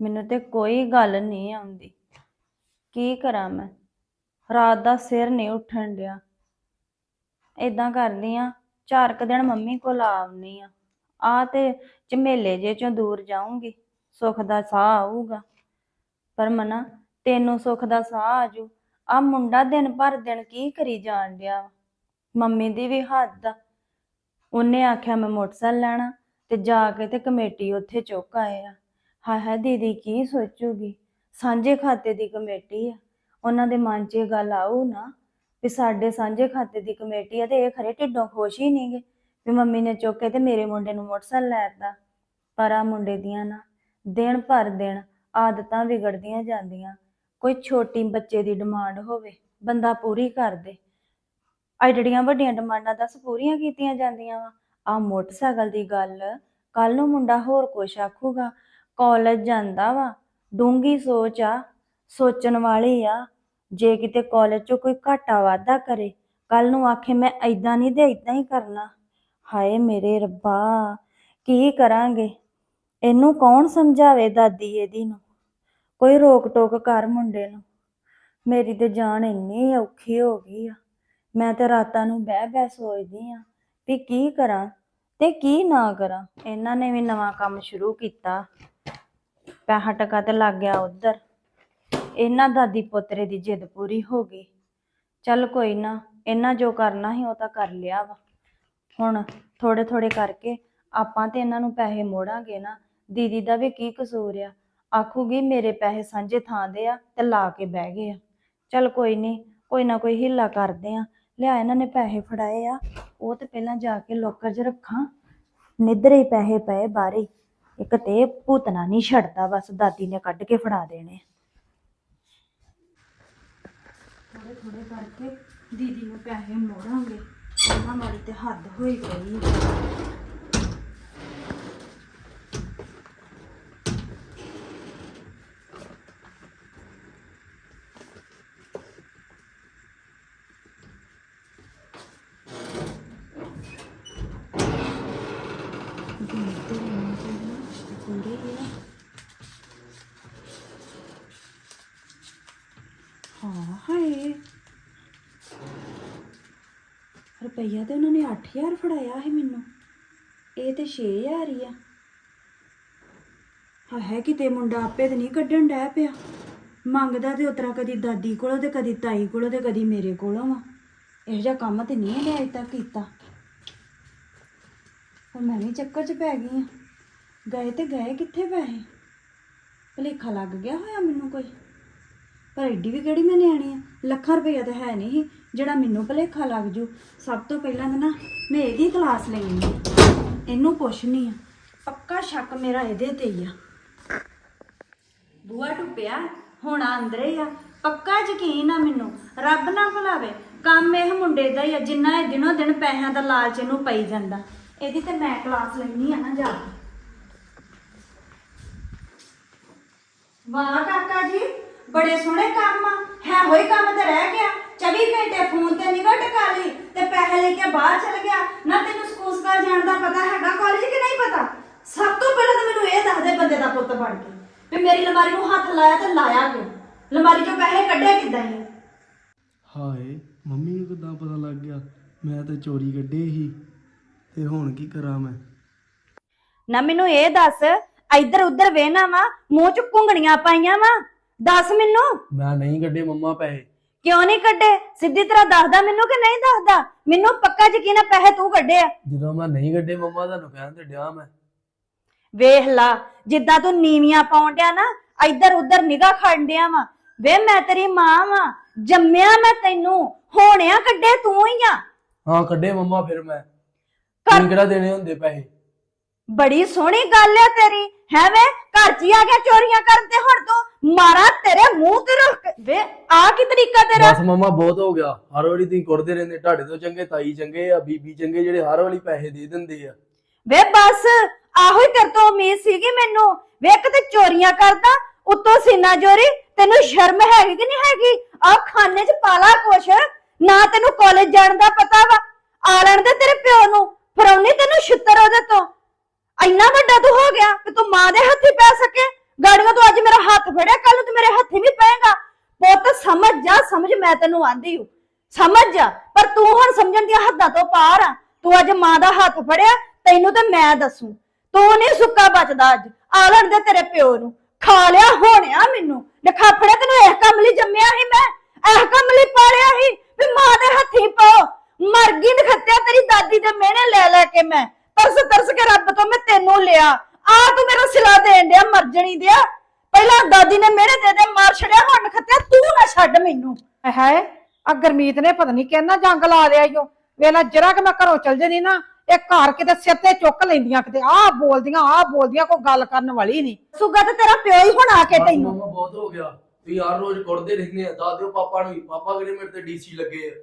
ਮੈਨੂੰ ਤੇ ਕੋਈ ਗੱਲ ਨਹੀਂ ਆਉਂਦੀ। ਕੀ ਕਰਾਂ ਮੈਂ? ਰਾਤ ਦਾ ਸਿਰ ਨਹੀਂ ਉੱਠਣ ਡਿਆ। ਏਦਾਂ ਕਰਦੀ ਆ, ਚਾਰ ਕੁ ਦਿਨ ਮੰਮੀ ਕੋਲ ਆਉਣੀ ਆ। ਆ ਤੇ ਝਮੇਲੇ ਜੇ ਚੋਂ ਦੂਰ ਜਾਊਂਗੀ, ਸੁੱਖ ਦਾ ਸਾਹ ਆਊਗਾ। ਪਰ ਮਨਾ, ਤੈਨੂੰ ਸੁੱਖ ਦਾ ਸਾਹ ਆਜੂ। ਆ ਮੁੰਡਾ ਦਿਨ ਭਰ ਦਿਨ ਕੀ ਕਰੀ ਜਾਣ ਡਿਆ ਵਾ? ਮੰਮੀ ਦੀ ਵੀ ਹੱਦ ਆ। ਉਹਨੇ ਆਖਿਆ ਮੈਂ ਮੋਟਰਸਾਈਕਲ ਲੈਣਾ ਤੇ ਜਾ ਕੇ ਤੇ ਕਮੇਟੀ ਉੱਥੇ ਚੁੱਕ ਆਏ ਆ। ਹਾਏ ਹਾਏ, ਦੀਦੀ ਕੀ ਸੋਚੂਗੀ? ਸਾਂਝੇ ਖਾਤੇ ਦੀ ਕਮੇਟੀ ਆ। ਉਹਨਾਂ ਦੇ ਮਨ 'ਚ ਇਹ ਗੱਲ ਆਊ ਨਾ ਵੀ ਸਾਡੇ ਸਾਂਝੇ ਖਾਤੇ ਦੀ ਕਮੇਟੀ ਆ ਤੇ ਇਹ ਖਰੇ ਢਿੱਡੋਂ ਖੁਸ਼ ਹੀ ਨਹੀਂਗੇ ਵੀ ਮੰਮੀ ਨੇ ਚੁੱਕ ਕੇ ਤੇ ਮੇਰੇ ਮੁੰਡੇ ਨੂੰ ਮੋਟਰਸਾਈਕਲ ਲੈ ਦਿੱਤਾ। ਪਰ ਆ ਮੁੰਡੇ ਦੀਆਂ ਨਾ ਦਿਨ ਭਰ ਦਿਨ ਆਦਤਾਂ ਵਿਗੜਦੀਆਂ ਜਾਂਦੀਆਂ। ਕੋਈ ਛੋਟੀ ਬੱਚੇ ਦੀ ਡਿਮਾਂਡ ਹੋਵੇ, ਬੰਦਾ ਪੂਰੀ ਕਰ ਦੇ ਐਡੜੀਆਂ ਵੱਡੀਆਂ ਡਿਮਾਂਡਾਂ ਦੱਸ ਪੂਰੀਆਂ ਕੀਤੀਆਂ ਜਾਂਦੀਆਂ ਵਾ। ਆ ਮੋਟਰਸਾਈਕਲ ਦੀ ਗੱਲ ਕੱਲ ਨੂੰ ਮੁੰਡਾ ਹੋਰ ਕੁਛ ਆਖੂਗਾ ਕਾਲਜ ਜਾਂਦਾ ਵਾ ਡੂੰਗੀ ਸੋਚ ਆ, ਸੋਚਣ ਵਾਲੀ ਆ, ਜੇ ਕਿਤੇ ਕਾਲਜ 'ਚੋਂ ਕੋਈ ਘਾਟਾ ਵਾਧਾ ਕਰੇ ਕੱਲ ਨੂੰ ਆਖੇ ਮੈਂ ਐਦਾਂ ਨਹੀਂ ਤੇ ਐਦਾਂ ਹੀ ਕਰਨਾ। ਹਾਏ ਮੇਰੇ ਰੱਬਾ, ਕੀ ਕਰਾਂਗੇ? ਇਹਨੂੰ ਕੌਣ ਸਮਝਾਵੇ ਦਾਦੀ ਇਹਦੀ ਨੂੰ? ਕੋਈ ਰੋਕ ਟੋਕ ਕਰ ਮੁੰਡੇ ਨੂੰ। ਮੇਰੀ ਤੇ ਜਾਨ ਇੰਨੀ ਔਖੀ ਹੋ ਗਈ ਆ। ਮੈਂ ਤੇ ਰਾਤਾਂ ਨੂੰ ਬਹਿ ਬਹਿ ਸੋਚਦੀ ਆ ਵੀ ਕੀ ਕਰਾਂ ਤੇ ਕੀ ਨਾ ਕਰਾਂ। ਇਹਨਾਂ ਨੇ ਵੀ ਨਵਾਂ ਕੰਮ ਸ਼ੁਰੂ ਕੀਤਾ। ਪੈਸਾ ਟਕਾ ਤੇ ਲੱਗ ਗਿਆ ਉਧਰ। ਇਹਨਾਂ ਦਾਦੀ ਪੋਤਰੇ ਦੀ ਜਿੱਦ ਪੂਰੀ ਹੋ ਗਈ। ਚੱਲ ਕੋਈ ਨਾ, ਇਹਨਾਂ ਜੋ ਕਰਨਾ ਸੀ ਉਹ ਤਾਂ ਕਰ ਲਿਆ ਵਾ। ਹੁਣ ਥੋੜੇ ਥੋੜੇ ਕਰਕੇ ਆਪਾਂ ਤੇ ਇਹਨਾਂ ਨੂੰ ਪੈਸੇ ਮੋੜਾਂਗੇ ਨਾ। ਦੀਦੀ ਦਾ ਵੀ ਕੀ ਕਸੂਰ ਆ? ਆਖੂਗੀ ਮੇਰੇ ਪੈਸੇ ਸਾਂਝੇ ਥਾਂ ਦੇ ਆ ਤੇ ਲਾ ਕੇ ਬਹਿ ਗਏ ਆ। ਚੱਲ ਕੋਈ ਨਹੀਂ, ਕੋਈ ਨਾ ਕੋਈ ਹਿੱਲਾ ਕਰਦੇ ਆ। ਲਿਆ ਇਹਨਾਂ ਨੇ ਪੈਸੇ ਫੜਾਏ ਆ। ਉਹ ਤੇ ਪਹਿਲਾਂ ਜਾ ਕੇ ਲੋਕਰ 'ਚ ਰੱਖਾਂ। ਨਿੱਧਰੇ ਹੀ ਪੈਸੇ ਪਏ ਬਾਹਰੇ ਇੱਕ ਤੇ ਭੂਤਨਾ ਨਹੀਂ ਛੱਡਦਾ, ਬਸ ਦਾਦੀ ਨੇ ਕੱਢ ਕੇ ਫੜਾ ਦੇਣੇ। ਥੋੜੇ ਥੋੜੇ ਕਰਕੇ ਦੀਦੀ ਨੂੰ ਪੈਸੇ ਮੋੜਾਂਗੇ। ਉਹਨਾਂ ਵਾਲੀ ਤੇ ਹੱਦ ਹੋਈ ਗਈ ਹਾਂ ਹਾਏ ਰੁਪਈਆ ਤੇ ਉਹਨਾਂ ਨੇ 8000 ਫੜਾਇਆ ਸੀ ਮੈਨੂੰ। ਇਹ ਤੇ 6000 ਹੀ ਆ। ਹਾਂ ਹੈ ਕਿਤੇ ਮੁੰਡਾ ਆਪੇ ਤੇ ਨਹੀਂ ਕੱਢਣ ਡੈ ਪਿਆ। ਮੰਗਦਾ ਤੇ ਉਤਰਾ ਕਦੀ ਦਾਦੀ ਕੋਲੋਂ ਤੇ ਕਦੀ ਤਾਈ ਕੋਲੋਂ ਤੇ ਕਦੀ ਮੇਰੇ ਕੋਲੋਂ ਵਾ ਇਹੋ ਜਿਹਾ ਕੰਮ ਤੇ ਨਹੀਂ ਇਹਨੇ ਅਜੇ ਤੱਕ ਕੀਤਾ। ਹੁਣ ਮੈਂ ਵੀ ਚੱਕਰ 'ਚ ਪੈ ਗਈ ਆ। ਗਏ ਤੇ ਗਏ ਕਿੱਥੇ ਪੈਸੇ? ਭਲੇਖਾ ਲੱਗ ਗਿਆ ਹੋਇਆ ਮੈਨੂੰ ਕੋਈ। ਪਰ ਐਡੀ ਵੀ ਕਿਹੜੀ ਮੈਂ ਨਿਆਣੀ ਆ? ਲੱਖਾਂ ਰੁਪਈਆ ਤਾਂ ਹੈ ਨਹੀਂ ਸੀ। ਜਿਹੜਾ ਮੈਨੂੰ ਭਲੇਖਾ ਲੱਗ ਜੂ, ਸਭ ਤੋਂ ਪਹਿਲਾਂ ਤਾਂ ਨਾ ਮੈਂ ਇਹਦੀ ਕਲਾਸ ਲੈਣੀ ਆ। ਇਹਨੂੰ ਪੁੱਛਣੀ ਆ, ਪੱਕਾ ਸ਼ੱਕ ਮੇਰਾ ਇਹਦੇ ਤੇ ਹੀ ਆ। ਬੂਆ ਟੁੱਪਿਆ ਹੁਣ ਅੰਦਰੇ ਆ। ਪੱਕਾ ਯਕੀਨ ਆ ਮੈਨੂੰ, ਰੱਬ ਨਾ ਭੁਲਾਵੇ, ਕੰਮ ਇਹ ਮੁੰਡੇ ਦਾ ਹੀ ਆ, ਜਿੰਨਾ ਇਹ ਦਿਨੋ ਦਿਨ ਪੈਸਿਆਂ ਦਾ ਲਾਲਚ ਇਹਨੂੰ ਪਈ ਜਾਂਦਾ। ਇਹਦੀ ਤੇ ਮੈਂ ਕਲਾਸ ਲੈਣੀ ਆ ਨਾ ਜਾ ਕੇ। ਵਾਹ ਕਾਕਾ ਜੀ, ਬੜੇ ਸੋਹਣੇ ਕੰਮ ਆ, ਹੈ ਹੋਈ ਕੰਮ ਤੇ ਰਹਿ ਗਿਆ। 24 ਘੰਟੇ ਫੋਨ ਤੇ ਨਿਗਾਹ ਟਕਾ ਲਈ ਤੇ ਪੈਸੇ ਲੈ ਕੇ ਬਾਹਰ ਚਲ ਗਿਆ ਨਾ ਤੈਨੂੰ ਸਕੂਲ ਸਕਾਲ ਜਾਣ ਦਾ ਪਤਾ ਹੈਗਾ ਕਾਲਜ ਕਿ ਨਹੀਂ ਪਤਾ ਸਭ ਤੋਂ ਪਹਿਲਾਂ ਤਾਂ ਮੈਨੂੰ ਇਹ ਦੱਸ ਦੇ ਬੰਦੇ ਦਾ ਪੁੱਤ ਬਣ ਕੇ ਵੀ ਮੇਰੀ ਲਮਾਰੀ ਨੂੰ ਹੱਥ ਲਾਇਆ ਤੇ ਲਾਇਆ ਕਿਉਂ ਲਮਾਰੀ ਚੋਂ ਪੈਸੇ ਕੱਢੇ ਕਿੱਦਾਂ ਹੀ ਹਾਏ ਮੰਮੀ ਨੂੰ ਕਿੱਦਾਂ ਪਤਾ ਲੱਗ ਗਿਆ ਮੈਂ ਤੇ ਚੋਰੀ ਕੱਢੇ ਸੀ ਤੇ ਹੁਣ ਕੀ ਕਰਾਂ ਮੈਂ ਨਾ ਮੈਨੂੰ ਇਹ ਦੱਸ ਇੱਧਰ ਉੱਧਰ ਵੇਨਾ ਵਾ ਮੂੰਹ ਚ ਘੁੰਗਣੀਆਂ ਪਾਈਆਂ ਵਾ ਦੱਸ ਮੈਨੂੰ ਮੈਂ ਨਹੀਂ ਕੱਢੇ ਮੰਮਾ ਪੈਸੇ ਕਿਉਂ ਨਹੀਂ ਕੱਢੇ? ਸਿੱਧੀ ਤਰ੍ਹਾਂ ਦੱਸਦਾ ਮੈਨੂੰ ਕਿ ਨਹੀਂ ਦੱਸਦਾ? ਮੈਨੂੰ ਪੱਕਾ ਯਕੀਨ ਆ ਪੈਸੇ ਤੂੰ ਕੱਢੇ ਆ। ਜਦੋਂ ਮੈਂ ਨਹੀਂ ਕੱਢੇ ਮੰਮਾ ਤੁਹਾਨੂੰ ਕਹਿਣ ਤੇ ਡਿਆ ਮੈਂ। ਵੇਖ ਲਾ ਜਿੱਦਾਂ ਤੂੰ ਨੀਵੀਆਂ ਪਾਉਣ ਡਿਆ ਨਾ ਇੱਧਰ ਉੱਧਰ ਨਿਗਾਹ ਖੜਨ ਡਿਆ ਵਾ। ਵੇ ਮੈਂ ਤੇਰੀ ਮਾਂ ਵਾਂ ਜੰਮਿਆ ਮੈਂ ਤੈਨੂੰ ਹੋਣਿਆ ਕੱਢੇ ਤੂੰ ਹੀ ਆ। ਹਾਂ ਕੱਢੇ ਮੰਮਾ ਫਿਰ ਮੈਂ। ਕਰ- ਕਿਹੜਾ ਦੇਣੇ ਹੁੰਦੇ ਪੈਸੇ? ਬੜੀ ਸੋਹਣੀ ਗੱਲ ਆ ਤੇਰੀ। ਹੈ ਵੇ ਘਰ ਚ ਹੀ ਆ ਗਿਆ ਚੋਰੀਆਂ ਕਰਨ ਤੇ ਹੁਣ ਤੂੰ ਮਾਰਾ ਤੇਰੇ ਮੂੰਹ ਤੇ ਰੱਖ ਕੇ- ਵੇ ਆ ਕੀ ਤਰੀਕਾ ਤੇਰਾ? ਬਸ ਮੰਮਾ ਬਹੁਤ ਹੋ ਗਿਆ। ਹਰ ਵਾਰੀ ਤੁਸੀਂ ਕੁੱਟਦੇ ਰਹਿੰਦੇ ਤੁਹਾਡੇ ਤੋਂ ਚੰਗੇ ਤਾਈ ਚੰਗੇ ਆ ਬੀਬੀ ਚੰਗੇ ਜਿਹੜੇ ਹਰ ਵਾਰੀ ਪੈਸੇ ਦੇ ਦਿੰਦੇ ਆ। ਵੇ ਬਸ ਆਹੋ ਹੀ ਤੇਰੇ ਤੋਂ ਉਮੀਦ ਸੀਗੀ ਮੈਨੂੰ। ਵੇ ਇੱਕ ਤੇ ਚੋਰੀਆਂ ਕਰਦਾ ਉੱਤੋਂ ਸੀਨਾ ਚੋਰੀ ਤੈਨੂੰ ਸ਼ਰਮ ਹੈਗੀ ਕਿ ਨਹੀਂ ਹੈਗੀ? ਆ ਖਾਨੇ 'ਚ ਪਾਲਾ ਕੁਛ ਨਾ ਤੈਨੂੰ ਕਾਲਜ ਜਾਣ ਦਾ ਪਤਾ ਵਾ। ਆ ਲੈਣ ਦੇ ਤੇਰੇ ਪਿਓ ਨੂੰ ਫਰਾਉਣੀ ਤੈਨੂੰ ਛਿੱਤਰ ਉਹਦੇ ਤੋਂ। ਇੰਨਾ ਵੱਡਾ ਤੂੰ ਹੋ ਗਿਆ ਕਿ ਤੂੰ ਮਾਂ ਦੇ ਹੱਥੀ ਪੈ ਸਕੇ। ਗਾੜੀਆਂ ਤੋਂ ਅੱਜ ਮੇਰਾ ਹੱਥ ਫੜਿਆ ਕੱਲ ਨੂੰ ਤੂੰ ਮੇਰੇ ਹੱਥੀ ਵੀ ਪਏਗਾ। ਪੁੱਤ, ਸਮਝ ਜਾ, ਸਮਝ, ਮੈਂ ਤੈਨੂੰ ਆਂਦੀ ਹੂੰ। ਸਮਝ ਜਾ, ਪਰ ਤੂੰ ਹੁਣ ਸਮਝਣ ਦੀਆਂ ਹੱਦਾਂ ਤੋਂ ਪਾਰ ਆ। ਤੂੰ ਅੱਜ ਮਾਂ ਦਾ ਹੱਥ ਫੜਿਆ, ਤੈਨੂੰ ਤੇ ਮੈਂ ਦੱਸੂ। ਤੂੰ ਨਹੀਂ ਸੁੱਕਾ ਬਚਦਾ ਅੱਜ, ਆਲਣ ਦੇ ਤੇਰੇ ਪਿਓ ਨੂੰ। ਖਾ ਲਿਆ ਹੋਣਿਆ ਮੈਨੂੰ। ਲਖਾਫੜਾ ਤੈਨੂੰ ਇਹ ਕੰਮ ਲਈ ਜੰਮਿਆ ਸੀ ਮੈਂ। ਇਹ ਕੰਮ ਲਈ ਪਾਲਿਆ ਸੀ ਵੀ ਮਾਂ ਦੇ ਹੱਥੀ ਪਾਓ। ਮਰ ਗਈ ਨਖੱਤਿਆ ਤੇਰੀ ਦਾਦੀ ਦੇ ਮਿਹਣੇ ਲੈ ਲੈ ਕੇ ਮੈਂ। ਤਰਸ ਤਰਸ ਕੇ ਰੱਬ ਤੋਂ ਮੈਂ ਤੈਨੂੰ ਲਿਆ। ਆ ਤੂੰ ਮੇਰਾ ਸਿਲਾ ਦੇਣ ਡਿਆ ਮਰਜਣੀ ਦਿਆ ਪਹਿਲਾਂ ਦਾਦੀ ਨੇ ਮਿਹਣੇ ਦੇ ਦੇ ਮਾਰ ਛੜਿਆ ਹੁਣ ਨਖੱਤਿਆ ਤੂੰ ਨਾ ਛੱਡ ਮੈਨੂੰ। ਹਾਏ ਆ ਗਰਮੀਤ ਨੇ ਪਤਾ ਨਹੀਂ ਕਿੰਨਾ ਜੰਗ ਲਾ ਲਿਆ ਈਓ ਵੇਲਾ ਜਰਾ ਕਿ ਮੈਂ ਘਰੋਂ ਚਲ ਜਣੀ ਨਾ ਇਹ ਘਰ ਕਿਤੇ ਸਿਰ ਤੇ ਚੁੱਕ ਲੈਂਦੀਆਂ ਕਿਤੇ ਆਹ ਬੋਲਦੀਆਂ ਆਹ ਬੋਲਦੀਆਂ ਕੋਈ ਗੱਲ ਕਰਨ ਵਾਲੀ ਨਹੀਂ। ਸੁਗਾ ਤੇ ਤੇਰਾ ਪਿਓ ਹੀ ਹੁਣ ਆ ਕੇ ਤੈਨੂੰ। ਮੰਮਾ ਬਹੁਤ ਹੋ ਗਿਆ। ਵੀ ਯਾਰ ਰੋਜ਼ ਕੁੜਦੇ ਰਹਿੰਦੇ ਆ ਦੱਸ ਦਿਓ ਪਾਪਾ ਨੂੰ ਵੀ। ਪਾਪਾ ਕਿਹੜੇ ਮੇਰੇ ਤੇ ਡੀਸੀ ਲੱਗੇ ਆ?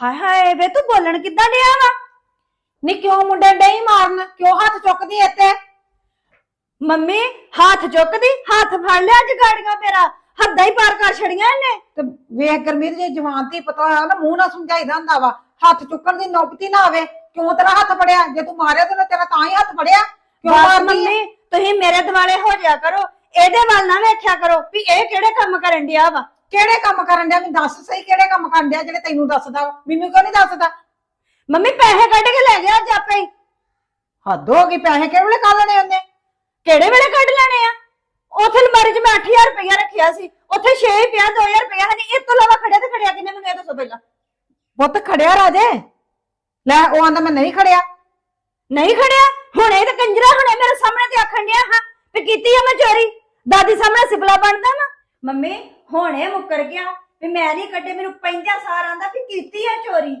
ਹਾਏ ਹਾਏ ਵੇ ਤੂੰ ਬੋਲਣ ਕਿੱਦਾਂ ਡਿਆ ਵਾ? ਨੀ ਕਿਉਂ ਮੁੰਡੇ ਡਈ ਮਾਰਨ? ਕਿਉਂ ਹੱਥ ਚੁੱਕਦੀ ਇੱਥੇ? ਮੰਮੀ ਹੱਥ ਚੁੱਕਦੀ? ਹੱਥ ਫੜ ਲਿਆ ਅੱਜ ਗਾੜੀਆਂ ਮੇਰਾ। ਹੱਦਾਂ ਹੀ ਪਾਰ ਕਰ ਛੜੀਆਂ ਇਹਨੇ। ਤੇ ਵੇਖ ਗਰਮੀਤ ਜੇ ਜਵਾਨ ਤੇ ਪਤਾ ਹੋਇਆ ਨਾ ਮੂੰਹ ਨਾਲ ਸਮਝਾਈਦਾ ਹੁੰਦਾ ਵਾ। ਹੱਥ ਚੁੱਕਣ ਦੀ ਨੌਬਤੀ ਨਾ ਆਵੇ। ਕਿਉਂ ਤੇਰਾ ਹੱਥ ਫੜਿਆ? ਜੇ ਤੂੰ ਮਾਰਿਆ ਤੇ ਤੇਰਾ ਤਾਂ ਹੀ ਹੱਥ ਫੜਿਆ। ਕਿਉਂ ਬਸ? ਮੰਮੀ ਤੁਸੀਂ ਮੇਰੇ ਦਿਵਾਲੇ ਹੋ ਜਾ ਕਰੋ। ਇਹਦੇ ਵੱਲ ਨਾ ਵੇਖਿਆ ਕਰੋ ਵੀ ਇਹ ਕਿਹੜੇ ਕੰਮ ਕਰਨ ਡਿਆ ਵਾ। ਕਿਹੜੇ ਕੰਮ ਕਰਨ ਡਿਆ? ਮੈਨੂੰ ਦੱਸ ਸਹੀ ਕਿਹੜੇ ਕੰਮ ਕਰਨ ਡਿਆ ਜਿਹੜੇ ਤੈਨੂੰ ਦੱਸਦਾ ਵਾ? ਮੈਨੂੰ ਕਿਉਂ ਨਹੀਂ ਦੱਸਦਾ? ਮੰਮੀ ਪੈਸੇ ਕੱਢ ਕੇ ਲੈ ਗਿਆ ਅੱਜ ਆਪੇ ਹੀ। ਹੱਦ ਹੋ ਗਈ, ਪੈਸੇ ਕਿਹੜੇ ਵੇਲੇ ਕੱਢ ਲੈਣੇ ਉਹਨੇ? ਕਿਹੜੇ ਵੇਲੇ ਕੱਢ ਲੈਣੇ ਆ? ਉਥੇ ਅਲਮਾਰੀ 'ਚ ਮੈਂ 8000 ਰੁਪਇਆ ਰੱਖਿਆ ਸੀ, ਉੱਥੇ 6 ਹੀ ਪਿਆ 2000 ਰੁਪਇਆ ਹਨੀ, ਇਸ ਤੋਂ ਇਲਾਵਾ ਖੜਿਆ ਤੇ ਖੜਿਆ ਕਿੰਨੇ ਮੈਨੂੰ ਇਹ ਦੱਸੋ ਪਹਿਲਾਂ। ਪੁੱਤ ਖੜਿਆ ਰਾਜੇ। ਲੈ, ਉਹ ਆਂਦਾ ਮੈਂ ਨਹੀਂ ਖੜਿਆ। ਨਹੀਂ ਖੜਿਆ? ਹੁਣ ਤਾਂ ਕੰਜਰਾ ਹੁਣੇ ਮੇਰੇ ਸਾਹਮਣੇ ਤੇ ਆਖਣ ਡਿਆ ਹਾਂ ਤੇ ਕੀਤੀ ਆ ਮੈਂ ਚੋਰੀ। ਦਾਦੀ ਸਾਹਮਣੇ ਸਿਪਲਾ ਬਣਦਾ ਨਾ। ਮੰਮੀ, ਹੁਣੇ ਮੁੱਕਰ ਗਿਆ ਵੀ ਮੈਂ ਨਹੀਂ ਕੱਢੇ, ਮੈਨੂੰ ਪੈਂਦਾ ਸਾਰ ਆਂਦਾ ਵੀ ਕੀਤੀ ਆ ਚੋਰੀ।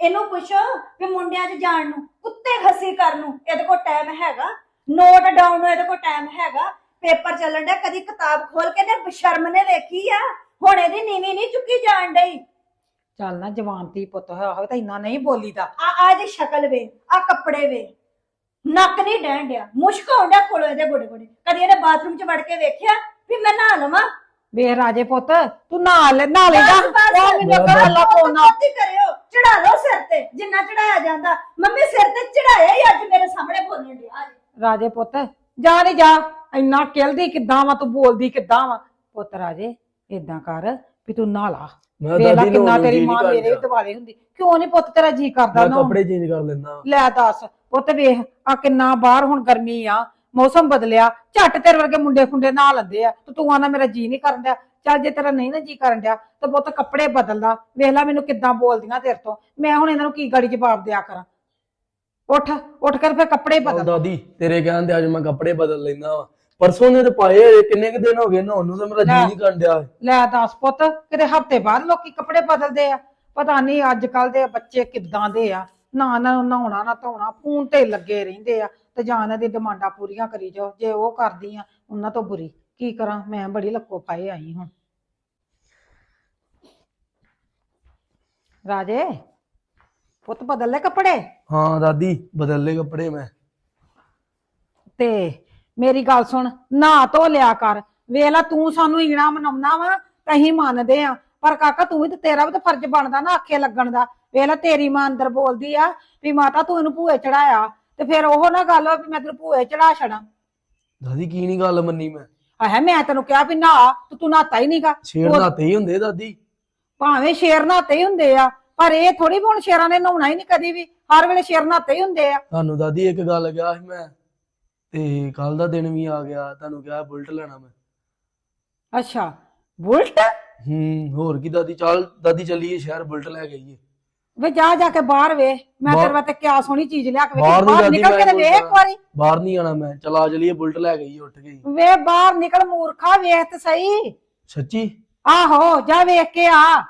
ਇਹਨੂੰ ਪੁੱਛੋ ਵੀ ਮੁੰਡਿਆਂ 'ਚ ਜਾਣ ਨੂੰ ਕੁੱਤੇ ਖੱਸੀ ਕਰਨ ਨੂੰ ਇਹਦੇ ਕੋਲ ਟਾਈਮ ਹੈਗਾ। ਨੋਟ ਡਾਊਨ ਨੂੰ ਇਹਦੇ ਕੋਲ ਟਾਈਮ ਹੈਗਾ। ਪੇਪਰ ਚੱਲਣ ਡਿਆ ਕਦੀ ਕਿਤਾਬ ਖੋਲ ਕੇ ਨੇ ਸ਼ਰਮ ਨੇ ਵੇਖੀ ਆ। ਹੁਣ ਇਹਦੀ ਨੀਵੀਂ ਨਹੀਂ ਚੁੱਕੀ ਜਾਣ ਡਈ। ਚੱਲ ਨਾ ਜਵਾਨਤੀ ਪੁੱਤ ਹੋਇਆ ਹੋਵੇ ਤਾਂ ਇੰਨਾ ਨਹੀਂ ਬੋਲੀਦਾ। ਆ ਆ ਇਹਦੀ ਸ਼ਕਲ ਵੇ ਆ ਕੱਪੜੇ ਵੇ। ਨੱਕ ਨਹੀਂ ਡੈਣ ਡਿਆ। ਮੁਸ਼ਕ ਆਉਂਦਾ ਕੋਲੋਂ ਇਹਦੇ ਗੋਡੇ ਗੋਡੇ ਕਦੀ ਇਹਨੇ ਬਾਥਰੂਮ 'ਚ ਵੜ ਕੇ ਵੇਖਿਆ ਵੀ ਮੈਂ ਨਹਾ ਲਵਾਂ? ਵੇ ਰਾਜੇ ਪੁੱਤ ਤੂੰ ਨਹਾ ਲੈ ਨਹਾ ਲੈ ਜਾ। ਬਸ, ਬਸ। ਉਹ ਮੈਨੂੰ ਕਰ ਅੱਲਾ ਕੋਨਾ ਕੀ ਕਰਿਓ ਚੜਾ ਲਓ ਸਿਰ ਤੇ ਜਿੰਨਾ ਚੜਾਇਆ ਜਾਂਦਾ। ਮੰਮੀ ਸਿਰ ਤੇ ਚੜਾਇਆ ਹੀ ਅੱਜ ਮੇਰੇ ਸਾਹਮਣੇ ਬੋਲਣ ਡਿਆ। ਰਾਜੇ ਪੁੱਤ ਜਾ ਨਹੀਂ ਜਾ। ਇੰਨਾ ਕਿਲਦੀ ਕਿੱਦਾਂ ਵਾ ਤੂੰ ਬੋਲਦੀ ਕਿੱਦਾਂ ਵਾ। ਪੁੱਤ ਰਾਜੇ ਇਦਾਂ ਕਰ ਵੀ ਤੂੰ ਨਹਾ ਲਾ। ਮੈਂ ਵੇਲਾ ਕਿੰਨਾ ਤੇਰੀ ਮਾਂ ਮੇਰੇ। ਦਿਵਾਲੇ ਹੁੰਦੀ। ਕਿਉਂ ਨਹੀਂ ਪੁੱਤ ਤੇਰਾ ਜੀ ਕਰਦਾ ਮੈਂ ਨਾ ਕੱਪੜੇ ਚੇਂਜ ਕਰ ਲੈਂਦਾ। ਲੈ ਦੱਸ ਪੁੱਤ ਵੇਖ ਆ ਕਿੰਨਾ ਬਾਹਰ ਹੁਣ ਗਰਮੀ ਆ। ਮੌਸਮ ਬਦਲਿਆ ਝੱਟ ਤੇਰੇ ਵਰਗੇ ਮੁੰਡੇ ਖੁੰਡੇ ਨਹਾ ਲੈਂਦੇ ਆ ਤੇ ਤੂੰ ਆਨਾ ਮੇਰਾ ਜੀ ਨਹੀਂ ਕਰਨ ਡਿਆ। ਚੱਲ ਜੇ ਤੇਰਾ ਨਹੀਂ ਨਾ ਜੀ ਕਰਨ ਡਿਆ ਤਾਂ ਪੁੱਤ ਕੱਪੜੇ ਬਦਲਦਾ। ਵੇਖ ਲੈ ਮੈਨੂੰ ਕਿੱਦਾਂ ਬੋਲਦੀਆਂ ਤੇਰੇ ਤੋਂ। ਮੈਂ ਹੁਣ ਇਹਨਾਂ ਨੂੰ ਕੀ ਗਾੜੀ ਜਵਾਬ ਦਿਆ ਕਰਾਂ? ਉੱਠ ਉੱਠ ਫਿਰ ਕੱਪੜੇ ਆਹ ਬਦਲ। ਦਾਦੀ ਤੇਰੇ ਕਹਿਣ ਤੇ ਅੱਜ ਮੈਂ ਕੱਪੜੇ ਬਦਲ ਲੈਂਦਾ ਵਾ। ਪਰਸੋਂ ਨੇ ਤੇ ਪਾਏ ਹੋਏ, ਕਿੰਨੇ ਕੁ ਦਿਨ ਹੋ ਗਏ ਨੂੰ ਤਾਂ ਮੇਰਾ ਜੀ ਲੈ। ਨਹੀਂ ਕਰਨ ਡਿਆ। ਲੈ ਦੱਸ ਪੁੱਤ ਕਿਤੇ ਹਫ਼ਤੇ ਬਾਅਦ ਲੋਕੀ ਕੱਪੜੇ ਬਦਲਦੇ ਆ। ਪਤਾ ਨਹੀਂ ਅੱਜ ਕੱਲ ਦੇ ਬੱਚੇ ਕਿੱਦਾਂ ਦੇ ਆ। ਨਾ ਨਾ ਨਹਾਉਣਾ ਨਾ ਧੋਣਾ ਫੋਨ ਤੇ ਲੱਗੇ ਰਹਿੰਦੇ ਆ ਤੇ ਜਾਂ ਇਹਨਾਂ ਦੀ ਡਿਮਾਂਡਾਂ ਪੂਰੀਆਂ ਕਰੀ ਜਾਓ ਜੇ ਉਹ ਕਰਦੀ ਆ ਉਹਨਾਂ ਤੋਂ ਬੁਰੀ। ਕੀ ਕਰਾਂ ਮੈਂ ਬੜੀ ਲੱਕੋ ਪਾਏ ਆਈ ਹੁਣ। ਰਾਜੇ ਪੁੱਤ ਬਦਲ ਲੈ ਕੱਪੜੇ? ਹਾਂ ਦਾਦੀ ਬਦਲ ਲੈ ਕੱਪੜੇ ਮੈਂ। ਤੇ ਮੇਰੀ ਗੱਲ ਸੁਣ ਨਾ ਧੋ ਲਿਆ ਕਰ। ਵੇਖ ਲੈ ਤੂੰ ਸਾਨੂੰ ਈਣਾ ਮਨਾਉਣਾ ਵਾ ਅਸੀਂ ਮੰਨਦੇ ਆ। ਪਰ ਕਾਕਾ ਤੂੰ ਵੀ ਤੇ ਤੇਰਾ ਵੀ ਤਾਂ ਫਰਜ਼ ਬਣਦਾ ਨਾ ਆਖੇ ਲੱਗਣ ਦਾ। ਵੇਖ ਲੈ ਤੇਰੀ ਮਾਂ ਅੰਦਰ ਬੋਲਦੀ ਆ ਵੀ ਮਾਤਾ ਤੂੰ ਇਹਨੂੰ ਭੂਏ ਚੜਾਇਆ ਤੇ ਫਿਰ ਉਹ ਨਾ ਗੱਲ ਵੀ ਮੈਂ ਤੈਨੂੰ ਭੂਏ ਚੜਾ ਛੜਾਂ ਦਾਦੀ ਕੀ ਨਹੀਂ ਗੱਲ ਮੰਨੀ ਮੈਂ? ਆਹ ਮੈਂ ਤੈਨੂੰ ਕਿਹਾ ਵੀ ਨਾ ਤੇ ਤੂੰ ਨਹਾਤਾ ਹੀ ਨਹੀਂਗਾ ਛੇੜ ਨਾਤੇ ਹੀ ਹੁੰਦੇ ਦਾਦੀ। ਭਾਵੇਂ ਸ਼ੇਰ ਨਹਾਤੇ ਹੀ ਹੁੰਦੇ ਆ ਪਰ ਇਹ ਥੋੜੀ ਹੁਣ ਸ਼ੇਰਾਂ ਨੇ ਨਹਾਉਣਾ ਹੀ ਨਹੀਂ ਕਦੀ ਵੀ। ਹਰ ਵੇਲੇ ਸ਼ੇਰ ਨਹਾਤੇ ਹੀ ਹੁੰਦੇ ਆ। ਤੁਹਾਨੂੰ ਦਾਦੀ ਇੱਕ ਗੱਲ ਕਿਹਾ ਸੀ ਮੈਂ ਤੇ ਕੱਲ ਦਾ ਦਿਨ ਵੀ ਆ ਗਿਆ ਤੁਹਾਨੂੰ ਕਿਹਾ ਬੁਲਟ ਲੈਣਾ ਮੈਂ। ਅੱਛਾ ਬੁਲਟ? ਹੂੰ ਹੋਰ ਕੀ ਦਾਦੀ ਚੱਲ ਦਾਦੀ ਚੱਲੀਏ ਸ਼ਹਿਰ ਬੁਲਟ ਲੈ ਕੇ ਆਈਏ। ਵੇ ਜਾ ਜਾ ਕੇ ਬਾਹਰ ਵੇ ਮੈਂ ਬਾਹਰ- ਤੇਰੇ ਵਾਸਤੇ ਕਿਆ ਸੋਹਣੀ ਚੀਜ਼ ਲਿਆ ਕੇ ਬਾਹਰ ਵੇਖੀ ਬਾਹਰ ਜਾਂਦੀ ਨਿਕਲ ਕੇ ਤੇ ਮੈਂ ਵੇਖ ਇੱਕ ਵਾਰੀ। ਬਾਹਰ ਨਹੀਂ ਆਣਾ ਮੈਂ। ਚਲਾ ਚਲੀਏ ਬੁਲਟ ਲੈ ਆਈਏ ਉੱਠ ਹੀ। ਵੇ ਬਾਹਰ ਨਿਕਲ ਮੂਰਖਾ ਵੇਖ ਤੇ ਸਹੀ। ਸੱਚੀ? ਆਹੋ ਜਾ ਵੇਖ ਕੇ ਆ।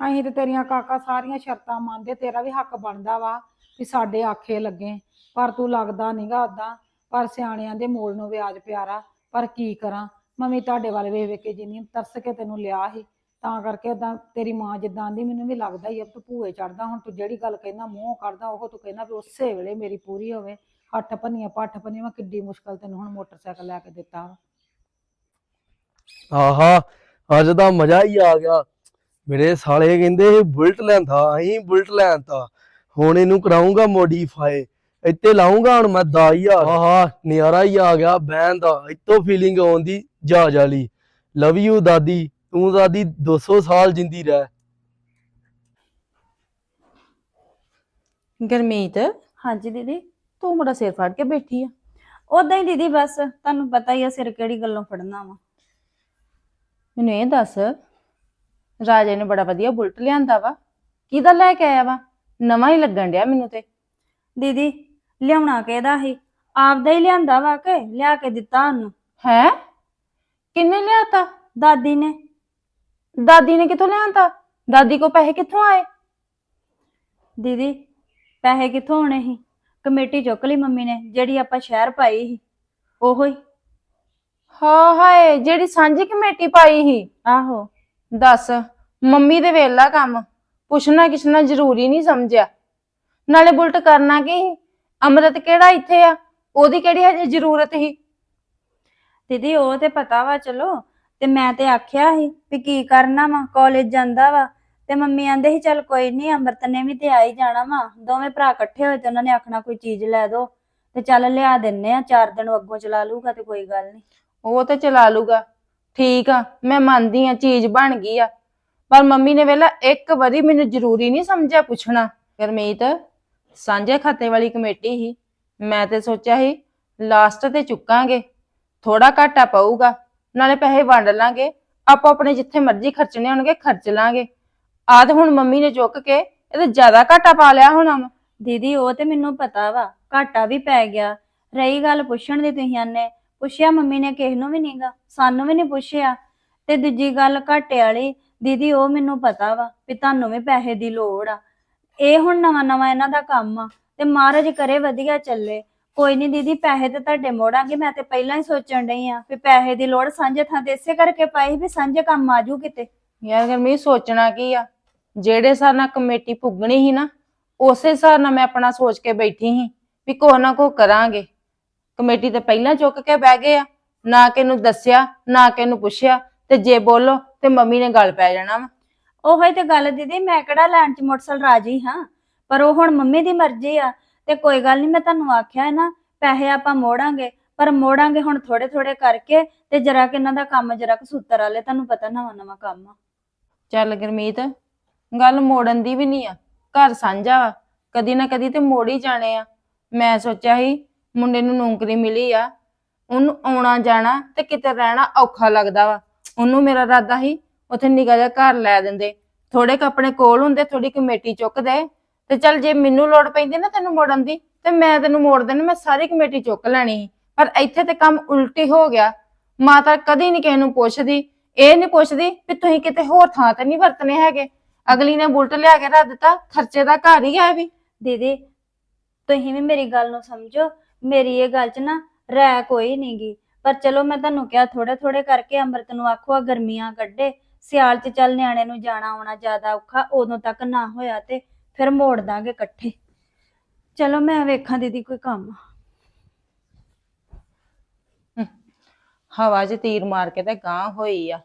ਅਸੀਂ ਤੇ ਤੇਰੀਆਂ ਕਾਕਾ ਸਾਰੀਆਂ ਸ਼ਰਤਾਂ ਮੰਨਦੇ ਤੇਰਾ ਵੀ ਹੱਕ ਬਣਦਾ ਵਾ ਵੀ ਸਾਡੇ ਆਖੇ ਲੱਗੇ। ਪਰ ਤੂੰ ਲੱਗਦਾ ਨਹੀਂਗਾ ਉਦਾਂ ਪਰ ਸਿਆਣਿਆਂ ਦੇ ਮੋਲ ਨੂੰ ਵਿਆਜ ਪਿਆਰਾ। ਪਰ ਕੀ ਕਰਾਂ? ਮੰਮੀ ਤੁਹਾਡੇ ਵੱਲ ਵੇਖ ਵੇਖ ਕੇ ਜਿੰਨੀ ਤਰਸ ਕੇ ਤੈਨੂੰ ਲਿਆ ਸੀ। ਤਾਂ ਕਰਕੇ ਉਦਾਂ ਤੇਰੀ ਮਾਂ ਜਿੱਦਾਂ ਆਂਦੀ ਮੈਨੂੰ ਵੀ ਲੱਗਦਾ ਹੀ ਆ ਤੂੰ ਭੂਏ ਚੜਦਾ ਹੁਣ ਤੂੰ ਜਿਹੜੀ ਗੱਲ ਕਹਿੰਦਾ ਮੂੰਹ ਕੱਢਦਾ ਉਹ ਤੂੰ ਕਹਿੰਦਾ ਵੀ ਉਸੇ ਵੇਲੇ ਮੇਰੀ ਪੂਰੀ ਹੋਵੇ। ਹੱਠ ਭੰਨੀਆਂ ਪੱਠ ਭੰਨੀਆਂ ਮੈਂ ਕਿੱਡੀ ਮੁਸ਼ਕਲ ਤੈਨੂੰ ਹੁਣ ਮੋਟਰਸਾਈਕਲ ਲੈ ਕੇ ਦਿੱਤਾ ਵਾ। ਆਹਾ ਅੱਜ ਦਾ ਮਜ਼ਾ ਹੀ ਆ ਗਿਆ। ਮੇਰੇ ਸਾਲੇ ਕਹਿੰਦੇ ਇਹ ਬੁਲਟ ਲੈਂਦਾ ਅਸੀਂ ਬੁਲਟ ਲੈਂਦਾ ਹੁਣ ਇਹਨੂੰ ਕਰਾਉਂਗਾ ਮੋਡੀਫਾਈ ਇੱਥੇ ਲਾਉਂਗਾ ਹੁਣ ਮੈਂ 10000 ਆਹਾ ਨਿਆਰਾ ਹੀ ਆ ਗਿਆ ਬੈਨ ਦਾ ਇੱਥੋਂ ਫੀਲਿੰਗ ਆਉਂਦੀ ਜਹਾਜ਼ ਵਾਲੀ ਲਵ ਯੂ ਦਾਦੀ। ਤੂੰ ਦਾਦੀ 200 ਸਾਲ ਜਿੰਦੀ ਰਹਿ। ਗਰਮੀਤ ਹਾਂਜੀ ਦੀਦੀ। ਤੂੰ ਬੜਾ ਸਿਰ ਫੜ ਕੇ ਬੈਠੀ ਆ। ਉਦਾਂ ਹੀ ਦੀਦੀ ਬਸ ਤੁਹਾਨੂੰ ਪਤਾ ਹੀ ਆ ਸਿਰ ਕਿਹੜੀ ਗੱਲੋਂ ਫੜਨਾ ਵਾ। ਮੈਨੂੰ ਇਹ ਦੱਸ ਰਾਜੇ ਨੇ ਬੜਾ ਵਧੀਆ ਬੁਲਟ ਲਿਆਂਦਾ ਵਾ। ਕਿਹਦਾ ਲੈ ਕੇ ਆਇਆ ਵਾ? ਨਵਾਂ ਹੀ ਲੱਗਣ ਡਿਆ ਮੈਨੂੰ ਤੇ। ਦੀਦੀ ਲਿਆਉਣਾ ਕਿਹਦਾ ਸੀ? ਆਪਦਾ ਹੀ ਲਿਆਂਦਾ ਵਾ ਕਿ ਲਿਆ ਕੇ ਦਿੱਤਾ ਉਹਨੂੰ? ਹੈ? ਕਿੰਨੇ ਲਿਆਤਾ? ਦਾਦੀ ਨੇ। ਦਾਦੀ ਨੇ ਕਿੱਥੋਂ ਲਿਆਂਦਾ ਦਾਦੀ ਕੋ ਪੈਸੇ ਕਿੱਥੋਂ ਆਏ? ਦੀਦੀ ਪੈਸੇ ਕਿੱਥੋਂ ਆਉਣੇ ਸੀ? ਕਮੇਟੀ ਚੁੱਕ ਲਈ ਮੰਮੀ ਨੇ ਜਿਹੜੀ ਆਪਾਂ ਸ਼ਹਿਰ ਪਾਈ ਸੀ। ਉਹੋ ਹੀ। ਹਾਂ ਹਾਏ ਜਿਹੜੀ ਸਾਂਝੀ ਕਮੇਟੀ ਪਾਈ ਸੀ। ਆਹੋ। ਦੱਸ ਮੰਮੀ ਦੇ ਵੇਲਾ ਕੰਮ ਪੁੱਛਣਾ ਕਿਛਣਾ ਜ਼ਰੂਰੀ ਨਹੀਂ ਸਮਝਿਆ। ਨਾਲੇ ਬੁਲਟ ਕਰਨਾ ਕੀ ਸੀ? ਅੰਮ੍ਰਿਤ ਕਿਹੜਾ ਇੱਥੇ ਆ? ਉਹਦੀ ਕਿਹੜੀ ਹਜੇ ਜ਼ਰੂਰਤ ਸੀ? ਦੀਦੀ ਉਹ ਤੇ ਪਤਾ ਵਾ ਚਲੋ। ਤੇ ਮੈਂ ਤੇ ਆਖਿਆ ਸੀ ਵੀ ਕੀ ਕਰਨਾ ਵਾ ਕਾਲਜ ਜਾਂਦਾ ਵਾ। ਤੇ ਮੰਮੀ ਆਂਦੇ ਸੀ, ਚੱਲ ਕੋਈ ਨਹੀਂ ਅੰਮ੍ਰਿਤ ਨੇ ਵੀ ਤੇ ਆ ਹੀ ਜਾਣਾ ਵਾ। ਦੋਵੇਂ ਭਰਾ ਇਕੱਠੇ ਹੋਏ ਤੇ ਉਹਨਾਂ ਨੇ ਆਖਣਾ ਕੋਈ ਚੀਜ਼ ਲੈ ਦੋ। ਤੇ ਚੱਲ ਲਿਆ ਦਿੰਨੇ ਆ, ਚਾਰ ਦਿਨ ਅੱਗੋਂ ਚਲਾ ਲੂਗਾ ਤੇ ਕੋਈ ਗੱਲ ਨਹੀਂ ਉਹ ਤੇ ਚਲਾ ਲੂਗਾ ਠੀਕ ਆ, ਮੈਂ ਮੰਨਦੀ ਆ, ਚੀਜ਼ ਬਣ ਗਈ ਆ। ਪਰ ਮੰਮੀ ਨੇ ਵੇਲਾ ਇੱਕ ਵਾਰੀ ਮੈਨੂੰ ਜ਼ਰੂਰੀ ਨਹੀਂ ਸਮਝਿਆ ਪੁੱਛਣਾ। ਗਰਮੀਤ, ਸਾਂਝੇ ਖਾਤੇ ਵਾਲੀ ਕਮੇਟੀ ਸੀ। ਮੈਂ ਤੇ ਸੋਚਿਆ ਸੀ ਲਾਸਟ ਤੇ ਚੁੱਕਾਂਗੇ। ਥੋੜਾ ਘਾਟਾ ਪਊਗਾ। ਨਾਲੇ ਪੈਸੇ ਵੰਡ ਲਾਂਗੇ। ਆਪੋ ਆਪਣੇ ਜਿੱਥੇ ਮਰਜ਼ੀ ਖਰਚਣੇ ਹੋਣਗੇ ਖਰਚ ਲਾਂਗੇ। ਆਹ ਹੁਣ ਮੰਮੀ ਨੇ ਚੁੱਕ ਕੇ ਇਹਦੇ ਜ਼ਿਆਦਾ ਘਾਟਾ ਪਾ ਲਿਆ ਹੋਣਾ ਵਾ। ਦੀਦੀ, ਉਹ ਤੇ ਮੈਨੂੰ ਪਤਾ ਵਾ, ਘਾਟਾ ਵੀ ਪੈ ਗਿਆ। ਰਹੀ ਗੱਲ ਪੁੱਛਣ ਦੀ ਤੁਸੀਂ ਆਨੇ, ਪੁੱਛਿਆ ਮੰਮੀ ਨੇ ਕਿਸੇ ਨੂੰ ਵੀ ਨਹੀਂਗਾ ਸਾਨੂੰ ਵੀ ਨਹੀਂ ਪੁੱਛਿਆ। ਤੇ ਦੂਜੀ ਗੱਲ ਘਾਟੇ ਵਾਲੀ, ਦੀਦੀ, ਉਹ ਮੈਨੂੰ ਪਤਾ ਵਾ ਵੀ ਤੁਹਾਨੂੰ ਵੀ ਪੈਸੇ ਦੀ ਲੋੜ ਆ। ਇਹ ਹੁਣ ਨਵਾਂ ਨਵਾਂ ਇਹਨਾਂ ਦਾ ਕੰਮ ਆ, ਤੇ ਮਹਾਰਾਜ ਕਰੇ ਵਧੀਆ ਚੱਲੇ। ਕੋਈ ਨਹੀਂ ਦੀਦੀ ਪੈਸੇ ਤੇ ਤੁਹਾਡੇ ਮੋੜਾਂਗੇ ਮੈਂ ਤੇ ਪਹਿਲਾਂ ਹੀ ਸੋਚਣ ਡਈ ਆ ਵੀ ਪੈਸੇ ਦੀ ਲੋੜ ਸਾਂਝੇ ਥਾਂ ਤੇ ਇਸੇ ਕਰਕੇ ਪਾਈ ਵੀ ਸਾਂਝੇ ਕੰਮ ਆਜੂ ਕਿਤੇ। ਯਾਰ ਗਰਮੀ ਸੋਚਣਾ ਕੀ ਆ? ਜਿਹੜੇ ਹਿਸਾਬ ਨਾਲ ਕਮੇਟੀ ਪੁੱਗਣੀ ਸੀ ਨਾ ਉਸੇ ਹਿਸਾਬ ਨਾਲ ਮੈਂ ਆਪਣਾ ਸੋਚ ਕੇ ਬੈਠੀ ਸੀ ਵੀ ਕੋ ਨਾ ਕੋ ਕਰਾਂਗੇ। ਕਮੇਟੀ ਤੇ ਪਹਿਲਾਂ ਚੁੱਕ ਕੇ ਬਹਿ ਗਏ ਆ ਨਾ ਕਿ ਨੂੰ ਦੱਸਿਆ ਨਾ ਕਿ ਨੂੰ ਪੁੱਛਿਆ ਤੇ ਜੇ ਬੋਲੋ ਤੇ ਮੰਮੀ ਨੇ ਗੱਲ ਪੈ ਜਾਣਾ ਵਾ। ਉਹੀ ਤੇ ਗੱਲ ਦੀਦੀ ਮੈਂ ਕਿਹੜਾ ਲੈਣ ਚ ਮੋਟਰਸਾਈਕਲ ਰਾਜੀ ਹਾਂ? ਪਰ ਉਹ ਹੁਣ ਮੰਮੀ ਦੀ ਮਰਜ਼ੀ ਆ। ਤੇ ਕੋਈ ਗੱਲ ਨਹੀਂ ਮੈਂ ਤੁਹਾਨੂੰ ਆਖਿਆ ਹੈ ਨਾ, ਪੈਸੇ ਆਪਾਂ ਮੋੜਾਂਗੇ, ਪਰ ਮੋੜਾਂਗੇ ਹੁਣ ਥੋੜੇ ਥੋੜੇ ਕਰਕੇ ਤੇ ਜਰਾ ਕਿ ਇਹਨਾਂ ਦਾ ਕੰਮ ਜਰਾ ਕੁ ਸੂਤਰ ਵਾਲੇ, ਤੁਹਾਨੂੰ ਪਤਾ ਨਵਾਂ ਨਵਾਂ ਕੰਮ ਆ। ਚੱਲ ਗਰਮੀਤ, ਗੱਲ ਮੋੜਨ ਦੀ ਵੀ ਨਹੀਂ ਆ, ਘਰ ਸਾਂਝਾ ਵਾ, ਕਦੀ ਨਾ ਕਦੀ ਤੇ ਮੋੜ ਹੀ ਜਾਣੇ ਆ। ਮੈਂ ਸੋਚਿਆ ਸੀ, ਮੁੰਡੇ ਨੂੰ ਨੌਕਰੀ ਮਿਲੀ ਆ, ਉਹਨੂੰ ਆਉਣਾ ਜਾਣਾ ਤੇ ਕਿਤੇ ਰਹਿਣਾ ਔਖਾ ਲੱਗਦਾ ਵਾ। ਉਹਨੂੰ ਮੇਰਾ ਇਰਾਦਾ ਸੀ, ਉੱਥੇ ਨਿੱਕਾ ਜਿਹਾ ਘਰ ਲੈ ਦਿੰਦੇ ਥੋੜੇ ਕੁ ਆਪਣੇ ਕੋਲ ਹੁੰਦੇ ਥੋੜੀ ਕਮੇਟੀ ਚੁੱਕਦੇ ਤੇ ਚੱਲ ਜੇ ਮੈਨੂੰ ਲੋੜ ਪੈਂਦੀ ਨਾ ਤੈਨੂੰ ਮੋੜਨ ਦੀ, ਤੇ ਮੈਂ ਤੈਨੂੰ ਮੋੜ ਦੇਣੀ ਮੈਂ ਸਾਰੀ ਕਮੇਟੀ ਚੁੱਕ ਲੈਣੀ ਸੀ। ਪਰ ਇੱਥੇ ਤੇ ਕੰਮ ਉਲਟੀ ਹੋ ਗਿਆ। ਮਾਤਾ ਕਦੀ ਨਹੀਂ ਕਿਸੇ ਨੂੰ ਪੁੱਛਦੀ, ਇਹ ਨਹੀਂ ਪੁੱਛਦੀ ਵੀ ਤੁਸੀਂ ਕਿਤੇ ਹੋਰ ਥਾਂ ਤੇ ਨਹੀਂ ਵਰਤਨੇ ਹੈਗੇ। ਅਗਲੀ ਨੇ ਬੁਲਟ ਲਿਆ ਕੇ ਰੱਖ ਦਿੱਤਾ, ਖਰਚੇ ਦਾ ਘਰ ਹੀ ਹੈ ਵੀ। ਦੀਦੀ, ਤੁਸੀਂ ਵੀ ਮੇਰੀ ਗੱਲ ਨੂੰ ਸਮਝੋ। ਮੇਰੀ ਇਹ ਗੱਲ 'ਚ ਨਾ ਰਹਿ ਕੋਈ ਨਹੀਂਗੀ ਪਰ ਚਲੋ ਮੈਂ ਤੁਹਾਨੂੰ ਕਿਹਾ ਥੋੜੇ ਥੋੜੇ ਕਰਕੇ ਅੰਮ੍ਰਿਤ ਨੂੰ ਆਖੋ ਆ ਗਰਮੀਆਂ ਕੱਢੇ। ਸਿਆਲ 'ਚ ਚੱਲ ਨਿਆਣੇ ਨੂੰ ਜਾਣਾ ਆਉਣਾ ਜ਼ਿਆਦਾ ਔਖਾ, ਉਦੋਂ ਤੱਕ ਨਾ ਹੋਇਆ ਤੇ ਫਿਰ ਮੋੜ ਦਾਂਗੇ ਇਕੱਠੇ। ਚਲੋ ਮੈਂ ਵੇਖਾਂ ਦੀਦੀ ਕੋਈ ਕੰਮ। ਹਵਾ 'ਚ ਤੀਰ ਮਾਰ ਕੇ ਤੇ ਗਾਂ ਹੋਈ ਆ।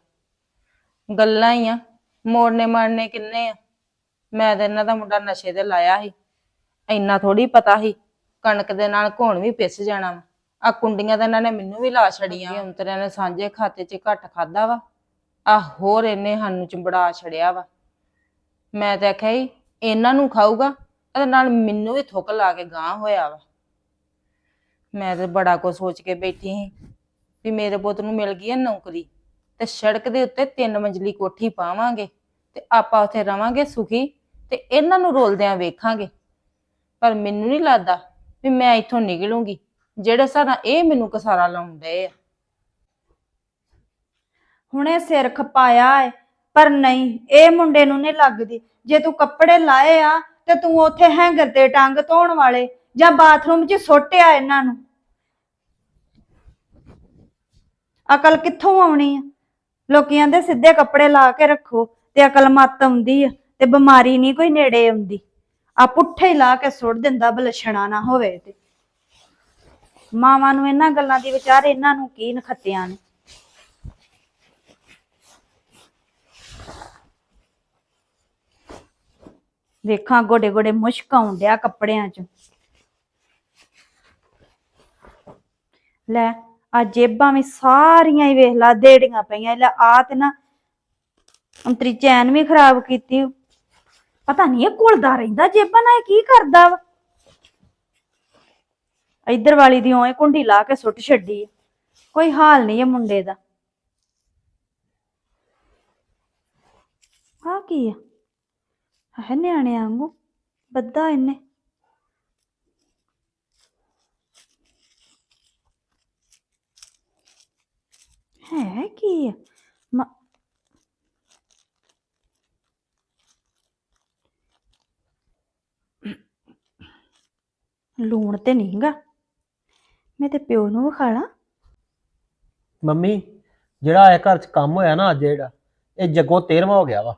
ਗੱਲਾਂ ਹੀ ਆ। ਮੋੜਨੇ ਮਾਰਨੇ ਕਿੰਨੇ ਆ। ਮੈਂ ਤੇ ਇਹਨਾਂ ਦਾ ਮੁੰਡਾ ਨਸ਼ੇ ਤੇ ਲਾਇਆ ਸੀ। ਇੰਨਾ ਥੋੜੀ ਪਤਾ ਸੀ। ਕਣਕ ਦੇ ਨਾਲ ਘੋਣ ਵੀ ਪਿਸ ਜਾਣਾ ਵਾ। ਆ ਕੁੰਡੀਆਂ ਤਾਂ ਇਹਨਾਂ ਨੇ ਮੈਨੂੰ ਵੀ ਲਾ ਛੜੀਆਂ ਅੰਤਰਿਆਂ ਨੇ ਸਾਂਝੇ ਖਾਤੇ 'ਚ ਘੱਟ ਖਾਦਾ ਵਾ। ਆ ਹੋਰ ਇਹਨੇ ਸਾਨੂੰ ਚੰਬੜਾ ਛੜਿਆ ਵਾ। ਮੈਂ ਤੇ ਆਖਿਆ ਸੀ ਇਹਨਾਂ ਨੂੰ ਖਾਊਗਾ, ਇਹਦੇ ਨਾਲ ਮੈਨੂੰ ਵੀ ਥੁੱਕ ਲਾ ਕੇ ਗਾਂ ਹੋਇਆ ਵਾ। ਮੈਂ ਤੇ ਬੜਾ ਕੁਝ ਸੋਚ ਕੇ ਬੈਠੀ ਸੀ ਵੀ ਮੇਰੇ ਪੁੱਤ ਨੂੰ ਮਿਲ ਗਈ ਹੈ ਨੌਕਰੀ, ਤੇ ਸੜਕ ਦੇ ਉੱਤੇ ਤਿੰਨ ਮੰਜ਼ਲੀ ਕੋਠੀ ਪਾਵਾਂਗੇ, ਤੇ ਆਪਾਂ ਉੱਥੇ ਰਵਾਂਗੇ ਸੁਖੀ, ਤੇ ਇਹਨਾਂ ਨੂੰ ਰੋਲਦਿਆਂ ਵੇਖਾਂਗੇ। ਪਰ ਮੈਨੂੰ ਨਹੀਂ ਲੱਗਦਾ ਵੀ ਮੈਂ ਇੱਥੋਂ ਨਿਕਲੂੰਗੀ, ਜਿਹੜੇ ਸਾਰਾ ਇਹ ਮੈਨੂੰ ਕਸਾਰਾ ਲਾਉਣ ਡਏ ਆ। ਹੁਣੇ ਸਿਰ ਖਪਾਇਆ ਏ, ਪਰ ਨਹੀਂ, ਇਹ ਮੁੰਡੇ ਨੂੰ ਨਹੀਂ ਲੱਗਦੀ। ਜੇ ਤੂੰ ਕੱਪੜੇ ਲਾਏ ਆ ਤੇ ਤੂੰ ਉੱਥੇ ਹੈਂਗਰ ਤੇ ਟੰਗ ਧੋਣ ਵਾਲੇ ਜਾਂ ਬਾਥਰੂਮ 'ਚ ਸੁੱਟਿਆ ਇਹਨਾਂ ਨੂੰ। ਅਕਲ ਕਿੱਥੋਂ ਆਉਣੀ ਆ? ਲੋਕੀ ਕਹਿੰਦੇ ਸਿੱਧੇ ਕੱਪੜੇ ਲਾ ਕੇ ਰੱਖੋ ਤੇ ਅਕਲ ਮੱਤ ਆਉਂਦੀ ਆ ਤੇ ਬਿਮਾਰੀ ਨਹੀਂ ਕੋਈ ਨੇੜੇ ਆਉਂਦੀ। ਆ ਪੁੱਠੇ ਹੀ ਲਾ ਕੇ ਸੁੱਟ ਦਿੰਦਾ ਬਲਛਣਾ ਨਾ ਹੋਵੇ ਤੇ। ਮਾਵਾਂ ਨੂੰ ਇਹਨਾਂ ਗੱਲਾਂ ਦੀ ਵਿਚਾਰ ਇਹਨਾਂ ਨੂੰ ਕੀ ਨਖੱਤਿਆਂ ਨੇ। ਵੇਖਾਂ ਗੋਡੇ ਗੋਡੇ ਮੁਸ਼ਕ ਆਉਣ ਡਿਆ ਕੱਪੜਿਆਂ 'ਚ। ਲੈ ਆ ਜੇਬਾਂ ਵੀ ਸਾਰੀਆਂ ਹੀ ਵੇਖ ਲਾ, ਦੇੜੀਆਂ ਪਈਆਂ। ਲੈ ਆ ਤੇ ਨਾ, ਅੰਤਰੀ ਚੈਨ ਵੀ ਖਰਾਬ ਕੀਤੀ। ਪਤਾ ਨਹੀਂ ਇਹ ਘੁਲਦਾ ਰਹਿੰਦਾ ਜੇਬਾਂ ਨਾਲ ਕੀ ਕਰਦਾ ਵਾ। ਇੱਧਰ ਵਾਲੀ ਦੀ ਓਏ ਕੁੰਡੀ ਲਾ ਕੇ ਸੁੱਟ ਛੱਡੀ ਕੋਈ ਹਾਲ ਨਹੀਂ ਇਹ ਮੁੰਡੇ ਦਾ। ਆ ਕੀ ਆ? ਹੈ ਨਿਆਣੇ ਵਾਂਗੂ ਬੱਦਾ ਇਹਨੇ। ਹੈ ਕੀ ਮ- ਲੂਣ ਤੇ ਨਹੀਂਗਾ। ਮੈਂ ਤੇ ਪਿਓ ਨੂੰ ਵਿਖਾ ਲਾਂ। ਮੰਮੀ, ਜਿਹੜਾ ਇਹ ਘਰ 'ਚ ਕੰਮ ਹੋਇਆ ਨਾ ਅੱਜ ਜਿਹੜਾ, ਇਹ ਜੱਗੋਂ 13ਵਾਂ ਹੋ ਗਿਆ ਵਾ।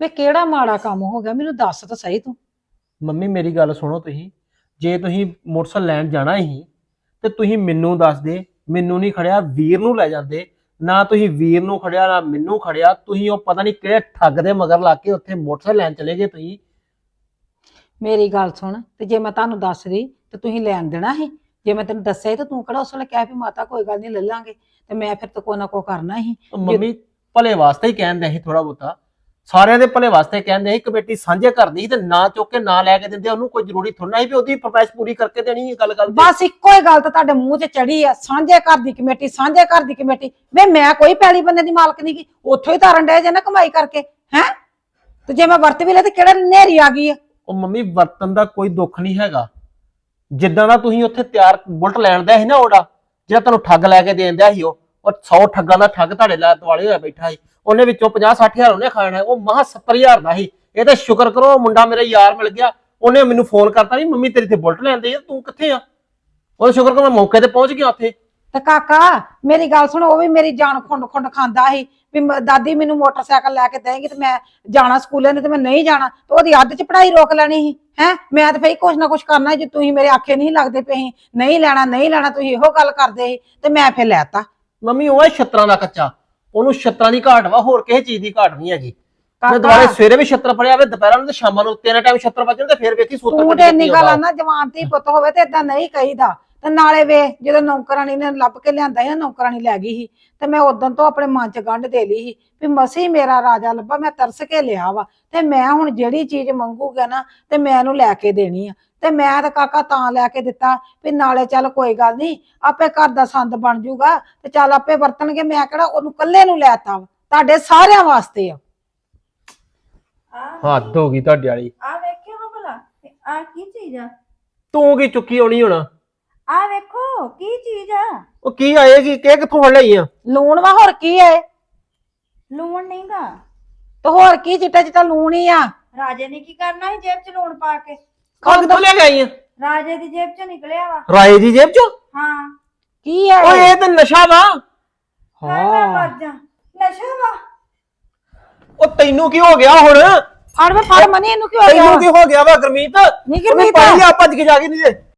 ਵੇ ਕਿਹੜਾ ਮਾੜਾ ਕੰਮ ਹੋ ਗਿਆ? ਮੈਨੂੰ ਦੱਸ ਤਾਂ ਸਹੀ ਤੂੰ। ਮੰਮੀ ਮੇਰੀ ਗੱਲ ਸੁਣੋ ਤੁਸੀਂ। ਜੇ ਤੁਸੀਂ ਮੋਟਰਸਾਈਕਲ ਲੈਣ ਜਾਣਾ ਹੀ ਤੇ ਤੁਸੀਂ ਮੈਨੂੰ ਦੱਸ ਦੇ। ਮੈਨੂੰ ਨਹੀਂ ਖੜਿਆ ਵੀਰ ਨੂੰ ਲੈ ਜਾਂਦੇ। ਨਾ ਤੁਸੀਂ ਵੀਰ ਨੂੰ ਖੜਿਆ ਨਾ ਮੈਨੂੰ ਖੜਿਆ। ਤੁਸੀਂ ਉਹ ਪਤਾ ਨਹੀਂ ਕਿਹੜੇ ਠੱਗ ਦੇ ਮਗਰ ਲਾ ਕੇ ਉੱਥੇ ਮੋਟਰਸਾਈਕਲ ਲੈਣ ਚਲੇ ਗਏ ਤੁਸੀਂ। ਮੇਰੀ ਗੱਲ ਸੁਣ ਤੇ ਜੇ ਮੈਂ ਤੁਹਾਨੂੰ ਦੱਸਦੀ ਤੇ ਤੁਸੀਂ ਲੈਣ ਦੇਣਾ ਸੀ ਜੇ ਮੈਂ ਤੈਨੂੰ ਦੱਸਿਆ ਸੀ ਤੇ ਤੂੰ ਕਿਹੜਾ ਉਸ ਵੇਲੇ ਕਹਿ ਵੀ ਮਾਤਾ ਕੋਈ ਗੱਲ ਨਹੀਂ ਲੈ ਲਾਂਗੇ। ਤੇ ਮੈਂ ਫਿਰ ਤਾਂ ਕੋਈ ਨਾ ਕੋਈ ਕਰਨਾ ਸੀ ਉਹ ਮੰਮੀ ਭਲੇ ਵਾਸਤੇ ਹੀ ਕਹਿੰਦੇ ਸੀ ਥੋੜਾ ਬਹੁਤਾ। ਸਾਰਿਆਂ ਦੇ ਭਲੇ ਵਾਸਤੇ ਕਹਿੰਦੇ ਸੀ ਕਮੇਟੀ ਸਾਂਝੇ ਕਰਦੀ ਸੀ ਤੇ ਨਾ ਚੁੱਕ ਕੇ ਨਾ ਲੈ ਕੇ ਦਿੰਦੇ ਉਹਨੂੰ ਕੋਈ ਜ਼ਰੂਰੀ ਥੋੜਾ ਸੀ ਵੀ ਉਹਦੀ ਫਰਮਾਇਸ਼ ਪੂਰੀ ਕਰਕੇ ਦੇਣੀ ਹੈ ਗੱਲ ਗੱਲ ਤੇ। ਬਸ ਇੱਕੋ ਹੀ ਗੱਲ ਤਾਂ ਤੁਹਾਡੇ ਮੂੰਹ 'ਚ ਚੜੀ ਆ ਸਾਂਝੇ ਘਰ ਦੀ ਕਮੇਟੀ ਸਾਂਝੇ ਘਰ ਦੀ ਕਮੇਟੀ। ਵੇ ਮੈਂ ਕੋਈ ਪੈਲੀ ਬੰਦੇ ਦੀ ਮਾਲਕ ਨਹੀਂ ਗੀ ਉੱਥੋਂ ਹੀ ਤਾਰਨ ਡਏ ਜੇ ਨਾ ਕਮਾਈ ਕਰਕੇ ਹੈ? ਤੇ ਜੇ ਮੈਂ ਵਰਤ ਵੀ ਲਿਆ ਤੇ ਕਿਹੜਾ ਨੇਰੀ ਆ ਗਈ ਆ? ਉਹ ਮੰਮੀ ਵਰਤਨ ਦਾ ਕੋਈ ਦੁੱਖ ਨਹੀਂ ਹੈਗਾ। ਜਿੱਦਾਂ ਦਾ ਤੁਸੀਂ ਉੱਥੇ ਤਿਆਰ ਬੁਲਟ ਲੈਣ ਦਾ ਸੀ ਨਾ ਉਹਦਾ ਜਿਹੜਾ ਤੁਹਾਨੂੰ ਠੱਗ ਲੈ ਕੇ ਦੇਣ ਦਿਆ ਸੀ ਉਹ ਉਹ 100 ਠੱਗਾਂ ਦਾ ਠੱਗ ਤੁਹਾਡੇ ਲੈ ਦੁਆਲੇ ਹੋਇਆ ਬੈਠਾ ਸੀ। ਉਹਨੇ ਵਿੱਚੋਂ 50 60000 ਉਹਨੇ ਖਾਣਾ ਉਹ ਮਹਾ 70000 ਦਾ ਸੀ। ਇਹ ਤਾਂ ਸ਼ੁਕਰ ਕਰੋ ਉਹ ਮੁੰਡਾ ਮੇਰਾ ਯਾਰ ਮਿਲ ਗਿਆ। ਉਹਨੇ ਮੈਨੂੰ ਫੋਨ ਕਰਤਾ ਵੀ ਮੰਮੀ ਤੇਰੀ ਤੇ ਬੁਲਟ ਲੈਂਦੇ ਆ ਤੂੰ ਕਿੱਥੇ ਆ? ਉਹ ਸ਼ੁਕਰ ਕਰੋ ਮੈਂ ਮੌਕੇ ਤੇ ਪਹੁੰਚ ਗਿਆ ਉੱਥੇ। ਤੇ ਕਾਕਾ ਮੇਰੀ ਗੱਲ ਸੁਣ ਉਹ ਵੀ ਮੇਰੀ ਜਾਨ ਖੁੰਡ ਖੁੰਡ ਖਾਂਦਾ ਸੀ ਵੀ ਮ- ਦਾਦੀ ਮੈਨੂੰ ਮੋਟਰਸਾਈਕਲ ਲੈ ਕੇ ਦੇਂਗੀ ਤੇ ਮੈਂ ਜਾਣਾ ਸਕੂਲੇ ਨੇ ਤੇ ਮੈਂ ਨਹੀਂ ਜਾਣਾ। ਤੇ ਉਹਦੀ ਅੱਧ ਚ ਪੜ੍ਹਾਈ ਰੋਕ ਲੈਣੀ ਸੀ। ਹੈ? ਮੈਂ ਤਾਂ ਫੇਰ ਕੁਛ ਨਾ ਕੁਛ ਕਰਨਾ ਸੀ, ਜੇ ਤੁਸੀਂ ਮੇਰੇ ਆਖੇ ਨਹੀਂ ਲੱਗਦੇ ਪਏ ਸੀ। ਨਹੀਂ ਲੈਣਾ ਨਹੀਂ ਲੈਣਾ ਤੁਸੀਂ ਇਹੋ ਗੱਲ ਕਰਦੇ ਸੀ ਤੇ ਮੈਂ ਫੇਰ ਲੈਤਾ ਮੰਮੀ ਉਹ ਹੈ ਛੱਤਰਾਂ ਦਾ ਕੱਚਾ। ਉਹਨੂੰ ਛੱਤਰਾਂ ਦੀ ਘਾਟ ਵਾ ਹੋਰ ਕਿਸੇ ਚੀਜ਼ ਦੀ ਘਾਟ ਨਹੀਂ ਹੈਗੀ। ਮੈਂ ਦੁਬਾਰੇ ਸਵੇਰੇ ਵੀ ਛੱਤਰ ਪੜਿਆ ਵੇ ਦੁਪਹਿਰਾਂ ਨੂੰ ਤੇ ਸ਼ਾਮਾਂ ਨੂੰ ਤਿੰਨ ਟਾਈਮ ਛੱਤਰ ਵੱਜਣ ਤੇ ਫੇਰ ਵੇਖੀ ਸੂਤਰ ਤੂੰ ਤੇ ਨਿਕਲ। ਆਣਾ ਜਵਾਨ ਧੀ ਪੁੱਤ ਹੋਵੇ ਤੇ ਇਦਾਂ ਨਹੀਂ ਕਹੀਦਾ। ਤੇ ਨਾਲੇ ਵੇ ਜਦੋਂ ਨੌਕਰਾਨੀ ਨੇ ਲੱਭ ਕੇ ਲਿਆਂਦਾ ਸੀ ਨਾ ਨੌਕਰਾਨੀ ਲੈ ਗਈ ਸੀ ਤੇ ਮੈਂ ਉਦੋਂ ਤੋਂ ਆਪਣੇ ਮਨ ਚ ਗੰਢ ਦੇ ਲਈ ਸੀ ਵੀ ਮਸੀ ਮੇਰਾ ਰਾਜਾ ਲੱਭਾ ਮੈਂ ਤਰਸ ਕੇ ਲਿਆ ਵਾ। ਤੇ ਮੈਂ ਹੁਣ ਜਿਹੜੀ ਚੀਜ਼ ਮੰਗੂਗਾ ਨਾ ਤੇ ਮੈਂ ਇਹਨੂੰ ਲੈ ਕੇ ਦੇਣੀ ਆ। ਤੇ ਮੈਂ ਤਾਂ ਕਾਕਾ ਤਾਂ ਲੈ ਕੇ ਦਿੱਤਾ ਵੀ ਨਾਲੇ ਚੱਲ ਕੋਈ ਗੱਲ ਨਹੀਂ ਆਪੇ ਘਰ ਦਾ ਸੰਦ ਬਣ ਜਾਊਗਾ ਤੇ ਚੱਲ ਆਪੇ ਵਰਤਣਗੇ ਮੈਂ ਕਿਹੜਾ ਉਹਨੂੰ ਕੱਲੇ ਨੂੰ ਲੈਤਾ ਤੁਹਾਡੇ ਸਾਰਿਆਂ ਵਾਸਤੇ ਆ। ਹੱਦ ਹੋ ਗਈ ਤੁਹਾਡੇ ਵਾਲੀ। ਆ ਵੇਖਿਓ ਹਾਂ ਭਲਾ ਆ ਕੀ ਚੀਜ਼ ਆ? ਤੂੰ ਕੀ ਚੁੱਕੀ ਆਉਣੀ ਹੁਣ? ਆ ਵੇਖੋ ਕੀ ਚੀਜ਼ ਆ? ਉਹ ਕੀ ਆਏਗੀ ਕਿ ਕਿੱਥੋਂ ਫੜ ਲਈ ਆ? ਲੂਣ ਵਾ ਹੋਰ ਕੀ ਹੈ ਲੂਣ ਨਹੀਂਗਾ। ਤੇ ਹੋਰ ਕੀ ਚਿੱਟਾ ਚਿੱਟਾ ਲੂਣ ਹੀ ਆ। ਰਾਜੇ ਨੇ ਕੀ ਕਰਨਾ ਸੀ ਜੇਬ 'ਚ ਲੂਣ ਪਾ ਕੇ? ਕਾ ਕਿੱਥੋਂ ਲੈ ਕੇ ਆਈ ਆ। ਰਾਜੇ ਦੀ ਜੇਬ 'ਚ ਨਿਕਲਿਆ ਵਾ। ਰਾਏ ਦੀ ਜੇਬ ਚੋਂ? ਹਾਂ। ਕੀ ਹੈ ਓਏ ਇਹ ਤਾਂ ਨਸ਼ਾ ਵਾ। ਹਾਏ ਮੈਂ ਮਰ ਜਾ। ਨਸ਼ਾ ਵਾ। ਉਹ ਤੈਨੂੰ ਕੀ ਹੋ ਗਿਆ ਹੁਣ? ਫੜ ਵੇ ਫੜ ਮਨੀ ਇਹਨੂੰ ਕੀ ਹੋ ਗਿਆ? ਤੈਨੂੰ ਕੀ ਹੋ ਗਿਆ ਵਾ ਗੁਰਮੀਤ? ਨਹੀਂ ਗੁਰਮੀਤ। ਪਾਈ ਆ ਭੱਜ ਕੇ ਜਾ ਕੇ ਨਹੀਂ